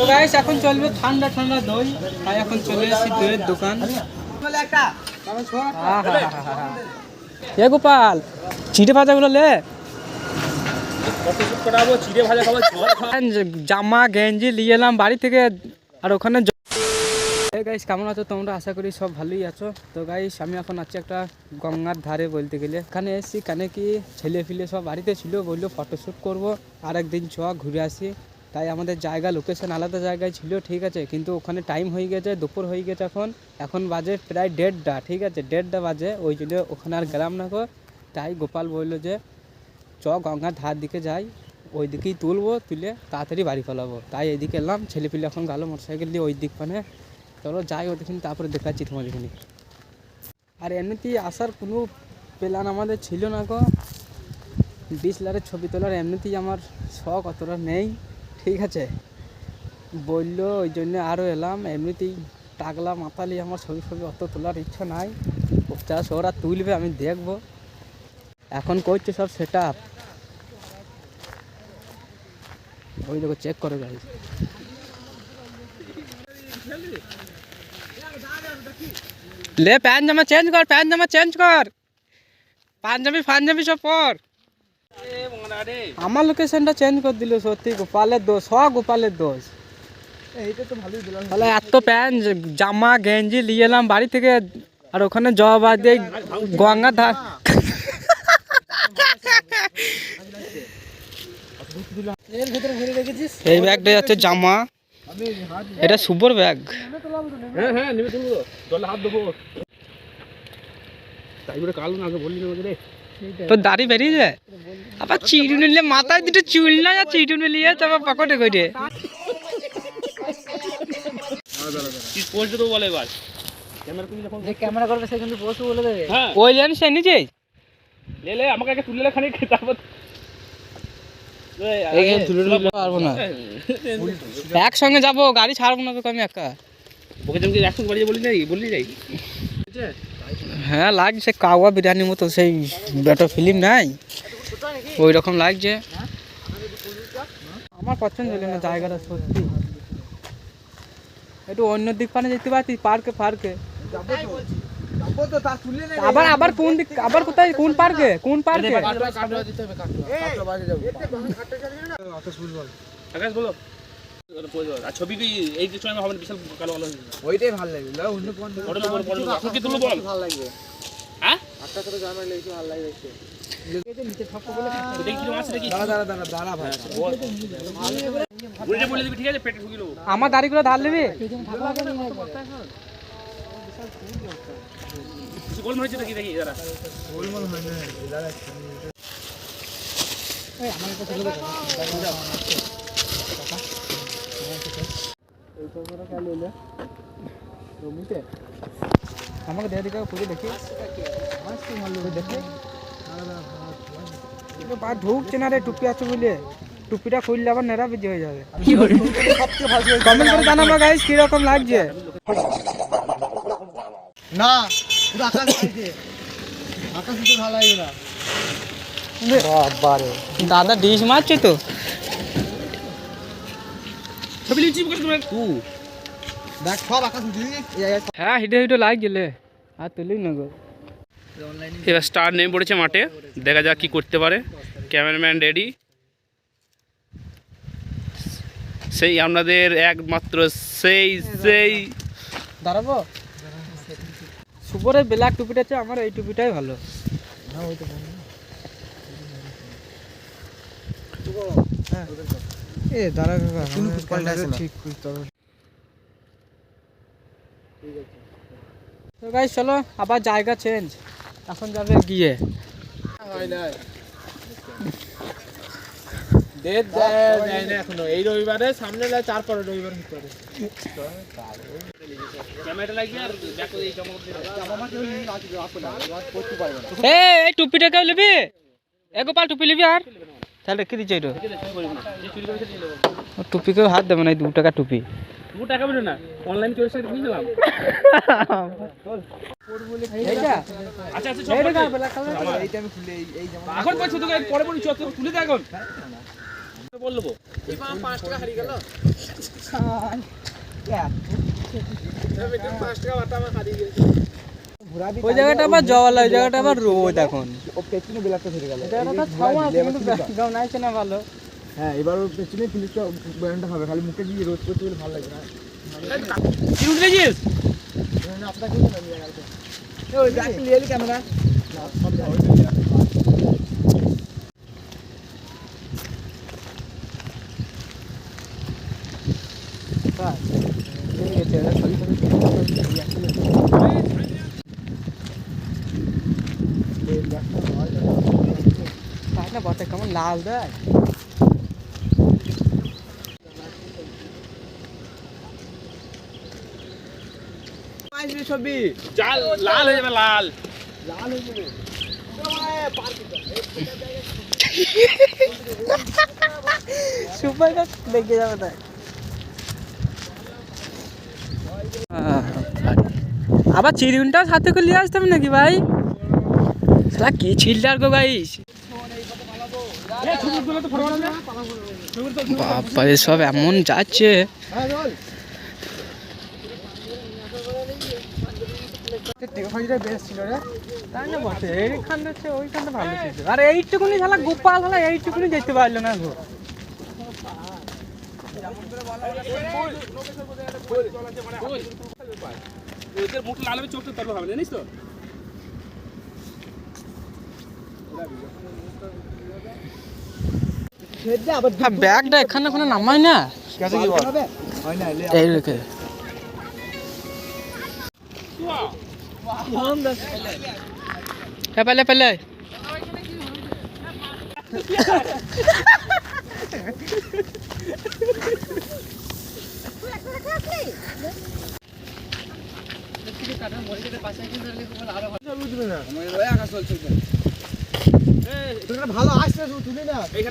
তো গাইস এখন চলবে ঠান্ডা ঠান্ডা দই তাই এখন চলে এসেছি দইয়ের দোকান। আহাহাহাহা। এ গোপাল চিড়ে ভাজাগুলো লে। জামা গেঞ্জি নিয়ে এলাম বাড়ি থেকে আর ওখানে গাইস কেমন আছো তোমরা? আশা করি সব ভালোই আছো। তো গাইস আমি এখন আছি একটা গঙ্গার ধারে বলতে গেলে। এখানে এসেছি কেন কি ছেলে ফিলে সব বাড়িতে ছিল বলল ফটোশ্যুট করব আর একদিন চ ঘুরে আসি। তাই আমাদের জায়গা লোকেশন আলাদা জায়গায় ছিল, ঠিক আছে? কিন্তু ওখানে টাইম হয়ে গেছে, দুপুর হয়ে গেছে এখন। এখন বাজে প্রায় দেড়টা, ঠিক আছে? দেড়টা বাজে, ওই জন্য ওখানে আর গেলাম না গো। তাই গোপাল বলল যে, চ, গঙ্গার ধার দিকে যাই ওই দিকেই তুলবো, তুলে তাড়াতাড়ি বাড়ি ফেলাবো তাই এইদিকে এলাম ছেলেপিলে এখন গেলো মোটরসাইকেল দিয়ে ওই দিক মানে চলো যাই ওদিকে তারপরে দেখাচ্ছি তোমার এখানে। আর এমনিতেই আসার কোনো প্ল্যান আমাদের ছিল না গো। ডিসলারের ছবি তোলার এমনিতেই আমার শখ অতটা নেই। ঠিক আছে। বলল, ওই জন্য আরও এলাম, এমনিতেই টাকলা মাতালি আমার ছবি ছবি অত তোলার ইচ্ছা নাই। চাষ ওরা তুলবে, আমি দেখব। এখন করছে সব সেট আপ ওই দেখো চেক করে গাড়ি লে, প্যান্ট জামা চেঞ্জ কর, প্যান্ট জামা চেঞ্জ কর। পাঞ্জাবি, ফাঞ্জাবি সব পর। আমার লোকেশনটা চেঞ্জ করে দিল সত্যি গোপালের দোষ সব গোপালের দোষ। তাহলে এত প্যান্ট জামা গেঞ্জি নিয়ে এলাম বাড়ি থেকে আর ওখানে জবা দিয়ে গঙ্গা ধার। এই ব্যাগটা যাচ্ছে জামা। এটা সুপর ব্যাগ। হ্যাঁ হ্যাঁ নেমে তুলবো। জলে হাত দেবো তাই বলে কালো না বললি আমাকে রে। তোর দাড়ি বেরিয়ে যায়? আবার চিড়ু নিলে মাথায় দুটো চুল না যা চিড়ু নিলিয়ে তারপর পকেটে করে। তুই পৌঁছে দেবো বলে এবার? ক্যামেরা যে করবে সে কিন্তু বসে বলে দেবে। হ্যাঁ। ওই লেন সে নিচে লে লে আমাকে আগে তুলে তারপর একসঙ্গে যাব গাড়ি ছাড়বো না তোকে আমি একা। ওকে বাড়িয়ে বলি নাই? বললি নাই? হ্যাঁ লাগছে কাওয়া বিরিয়ানির মতো সেই বেটা ফিল্ম নাই ওই রকম লাগছে আমার পছন্দ হলো না জায়গাটা সত্যি একটু অন্য দিক পানে যেতে পারতি পার্কে পার্কে আবার আবার কোন দিক আবার কোথায় কোন পার্কে কোন পার্কে আকাশ বলো আর ছবি কি এই যে সময় হবে না, বিশাল কালো কালো ওইটাই ভালো লাগবে। না অন্য কোন ওটা তো বড় বড় কি তুলবো বল। ভালো লাগবে। হ্যাঁ? আটটা করে জানা লেগে ভালো লাগবে দেখতে। নিচে থাকব বলে তো দেখি কীরকম আছে দেখি। দাঁড়া দাঁড়া দাঁড়া দাঁড়া ভাই। বলে বলে দিবি ঠিক আছে? পেটে ঢুকিয়ে দেবো। আমার আমাকে দেখে দেখে পুজো দেখি দেখি বা ঢুকছে না রে টুপি আছে বলে টুপিটা খুললে আবার নেড়া বেজে হয়ে যাবে কমেন্ট করে জানাব গাইস কীরকম লাগছে না আকাশ আকাশ ভালো লাগবে না। দাদা ডিশ মারছে তো? হ্যাঁ হিটে হিটে লাগছিলে আর তুলি না গো। এবার স্টার নেমে পড়েছে মাঠে। দেখা যাক কি করতে পারে। Cameraman ready. সেই আপনাদের একমাত্র সেই সেই। দাঁড়াবো? সুপরের ব্ল্যাক টুপিটা আছে আমার এই টুপিটাই ভালো। এ দাঁড়া কাকা কোনো পাল্টা আছে না। ঠিক হবে তো চলো আবার জায়গা চেঞ্জ এখন যাবে গিয়ে। এই রবিবারে সামনে তারপরে এই এ এই টুপিটা কেউ নিবি? এ গোপাল টুপি নিবি আর? তাহলে রেখে দিচ্ছে এটা ও টুপি কেউ হাত দেবে না এই দু টাকা টুপি। দু টাকা বলে না অনলাইন করে সেটা বুঝলাম এইটা? আচ্ছা আচ্ছা এইটা চল কার black color? এইটা আমি খুলে এই এই যেমন এখন পয়সা তোকে পরে পরে চল তুলে দে এখন বলব ওই জায়গাটা আবার জল ওই জায়গাটা আবার রোদ এখন ও পেছনে বেলাতে ধরে গেল জায়গাটা ছাওয়া আছে কিন্তু ব্যাকগ্রাউন্ড আছে না ভালো হ্যাঁ এবার ওর পেছনে ফিলিপটা ব্যান্ডটা হবে খালি মুখে দিয়ে রোদ করতে গেলে ভালো লাগে না কি উঠে গেছিস আপনাকে ওই নিয়ে এলি ক্যামেরা না সব যাবে তাই না বটে কেমন লাল দেয় জাল লাল হয়ে যাবে লাল। লাল হয়ে যাবে। সুপার গাছ দেখে যাবে তাই। আবার চিরুনটাও সাথে করে নিয়ে আসতাম নাকি ভাই? কি ছিলটার গো গাইস বাবা এসব এমন যাচ্ছে। চল টেকনোলজিটা বেস্ট ছিল রে তাই না বটে এইখানটা ওইখানটা ভালো আর এইটুকুনি শালা গোপাল শালা এইটুকুনি যেতে পারল না ওদের মুখ লাল হবে চোখটা হবে জানিস তো? হ্যাঁ ব্যাগটা এখানে কোনো নামাই না। এই রেখে। হ্যাঁ পেলে পেলে। তোরা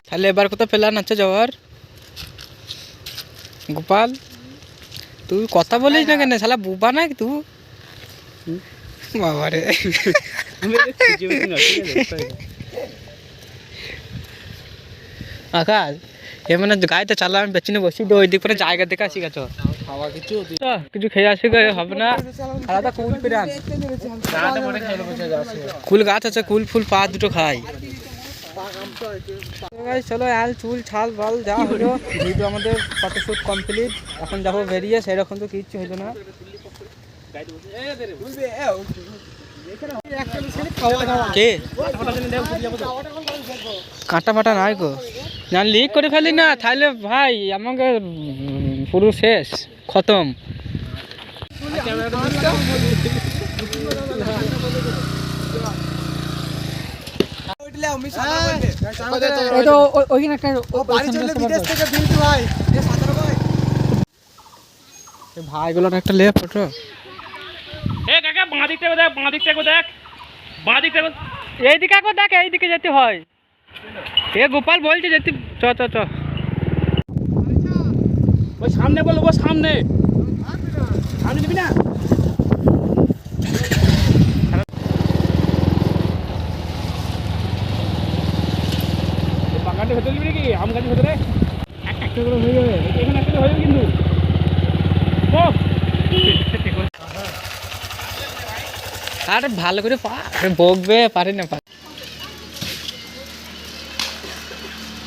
তাহলে এবার কোথাও প্ল্যান আছে যাওয়ার? গোপাল, তুই কথা বলিস না কেন? শালা বুবা তুই? বাবা রে আকাশ, এ মানে গাড়িতে চালাম পেছনে বসি তো ওই দিক করে জায়গা দেখে আসি গেছো। খাওয়া কিছু কিছু খেয়ে আসি গে, হবে না। আলাদা কুল পেরে কুল গাছ আছে কুল ফুল পা দুটো খাই। চলো আল চুল ছাল বাল যা হলো ভিডিও আমাদের ফটোশুট কমপ্লিট। এখন যাব বেরিয়ে সেরকম তো কিচ্ছু হলো না। কে? কাঁটা ফাটা নাই গো। না লিক করে ফেলি না তাহলে ভাই আমাকে পুরো শেষ। খতম। ওইখানে একটা বাড়ি চলে বিদেশ থেকে বিলটু ভাই এ ভাইগুলো একটা লে ফটো এ কাকা বাঁ দিকটা দেখ বাঁ দিকটা দেখ। বাঁ দিকটা এইদিকে দেখ এইদিকে যেতে হয়। এ গোপাল বলছে যেতে চ চ চ। ওই সামনে বলব ও সামনে। সামনে দিবি না? বাগানটা ভেতরে দিবি নাকি? আম গাছের ভেতরে? একটা করে হয়ে যাবে। এখানে একটা হয়ে যাবে কিন্তু। আর ভালো করে আরে বকবে পারি না।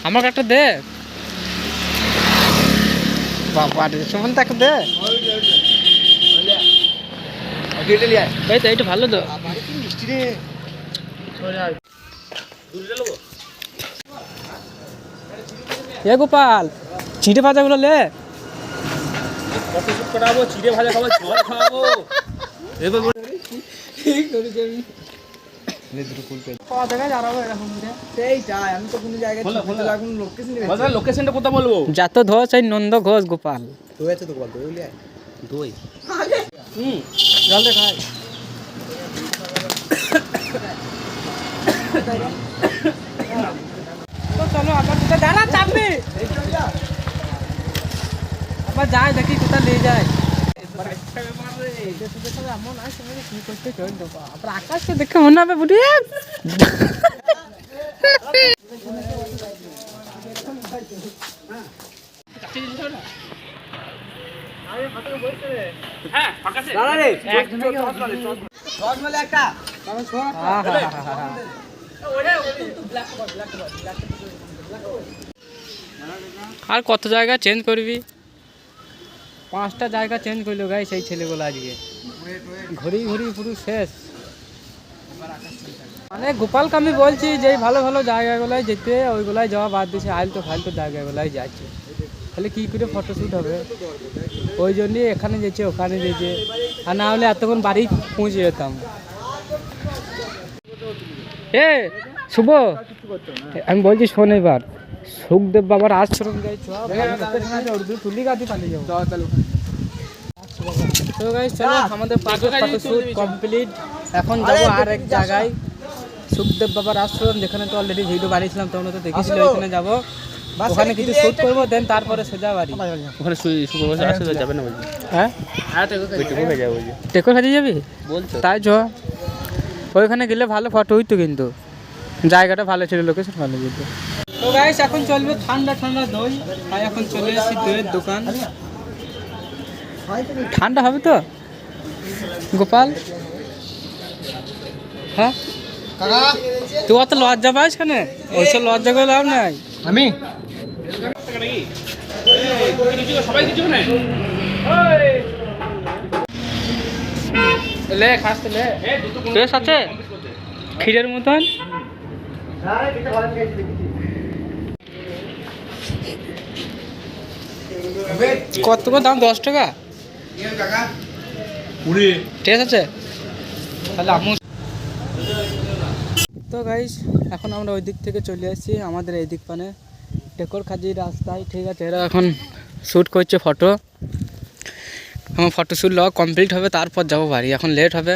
আমাকে একটা দে। বাবা রে সুমন তাকে দে। এই তো এইটা ভালো তো। এ গোপাল চিঁড়ে ভাজাগুলো লে। কত করাবো চিড়ে ভাজা খাব জল খাওয়াবো পাওয়া লোকেশনটা কোথা বলব? যত এই নন্দ ঘোষ গোপাল। তো আছে তো বল তো দই হুম জল দে খাই। তো চলো আবার কোথায় দাঁড়া চাপবে। আবার যায় দেখি কোথায় নিয়ে যায়। আকাশকে দেখে মনে হবে বুড়ি আর কত জায়গা চেঞ্জ করবি? পাঁচটা জায়গা চেঞ্জ করল গাই সেই ছেলেগুলো আজকে। ঘুরি ঘুরি পুরো শেষ। মানে গোপালকে আমি বলছি যে ভালো ভালো জায়গাগুলোয় যেতে ওইগুলাই যাওয়া বাদ দিছে আইলতো ফাইলতো জায়গাগুলাই যাচ্ছে। তাহলে কী করে ফটোশ্যুট হবে? ওই জন্যই এখানে যেছে ওখানে যেছে। আর না হলে এতক্ষণ বাড়ি পৌঁছে যেতাম। এ শুভ। আমি বলছি শোন এবার। সুখদেব বাবার আশ্রম যাই তুলি গাদি পালিয়ে যাব। তো গাইস চলো আমাদের ফটোশুট কমপ্লিট এখন যাব আর এক জায়গায়। সুখদেব বাবার আশ্রম যেখানে তো অলরেডি ভিডিও বানিয়েছিলাম তোমরা তো দেখেছিলে ওখানে যাব। ওখানে কিছু শুট করব দেন তারপরে সোজা বাড়ি। ওখানে সু- সুপারভাইজার আসে যাবে না হ্যাঁ? হয়ে যাবে। বলছি। টেকো খাতে যাবি? বলছো। তাই চ। ওইখানে গেলে ভালো ফটো হইতো কিন্তু। জায়গাটা ভালো ছিল লোকেশন ভালো ছিল। তো গাইস এখন চলবে ঠান্ডা ঠান্ডা দই। তাই এখন চলে এসেছি দইয়ের দোকান। ঠান্ডা হবে তো? গোপাল? হ্যাঁ? তুই অত লজ্জা পাস কেন? ওইসব লজ্জা করে লাভ নাই। আমি? সবাই কিছু নেই লে খাস তো লে। টেস্ট আছে? ক্ষীরের মতন? কত করে দাম? দশ টাকা? ঠিক আছে? তাহলে আমু তো গাইস এখন আমরা ওই দিক থেকে চলে আসছি আমাদের এই দিক পানে। টেকর খাজি রাস্তায় ঠিক আছে এরা এখন শ্যুট করছে ফটো আমার ফটো শ্যুট লওয়া কমপ্লিট হবে তারপর যাব বাড়ি এখন লেট হবে।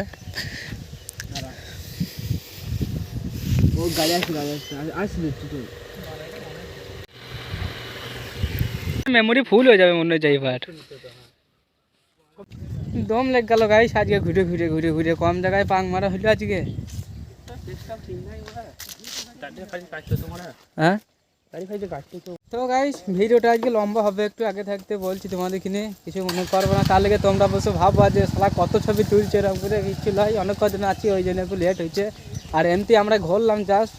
মেমোরি ফুল হয়ে যাবে মনে হচ্ছে এইবার দম লেগ গেল গাইস, আজকে ঘুরে ঘুরে ঘুরে ঘুরে কম জায়গায় পাং মারা হইল আজকে। হ্যাঁ? তো গাইস, ভিডিওটা আজকে লম্বা হবে, একটু আগে থাকতে বলছি তোমাদের কিনে, কিছু মনে করব না, তার লেগে তোমরা বসে ভাববা যে সালা কত ছবি তুলছে, এরকম করে কিছু অনেক কজন আছি, ওই জন্য একটু লেট হয়েছে। আর এমনি আমরা ঘুরলাম জাস্ট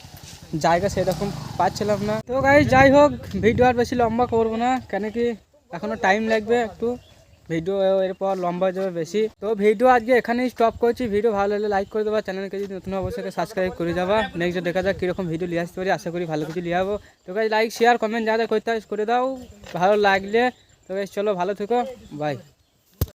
জায়গা সেরকম পাচ্ছিলাম না। তো গাইস, যাই হোক, ভিডিও আর বেশি লম্বা করব না, কেন কি এখনও টাইম লাগবে একটু। ভিডিও এরপর লম্বা যাবে বেশি। তো ভিডিও আজকে এখানেই স্টপ করছি। ভিডিও ভালো লাগলে লাইক করে দেবা। চ্যানেলকে যদি নতুন অবশ্যই সাবস্ক্রাইব করে যাবা। নেক্সট দেখা যাক কীরকম ভিডিও নিয়ে আসতে পারি। আশা করি ভালো কিছু নিয়ে যাব তো লাইক শেয়ার কমেন্ট যা যা করতে করে দাও। ভালো লাগলে। তো চলো ভালো থেকো। বাই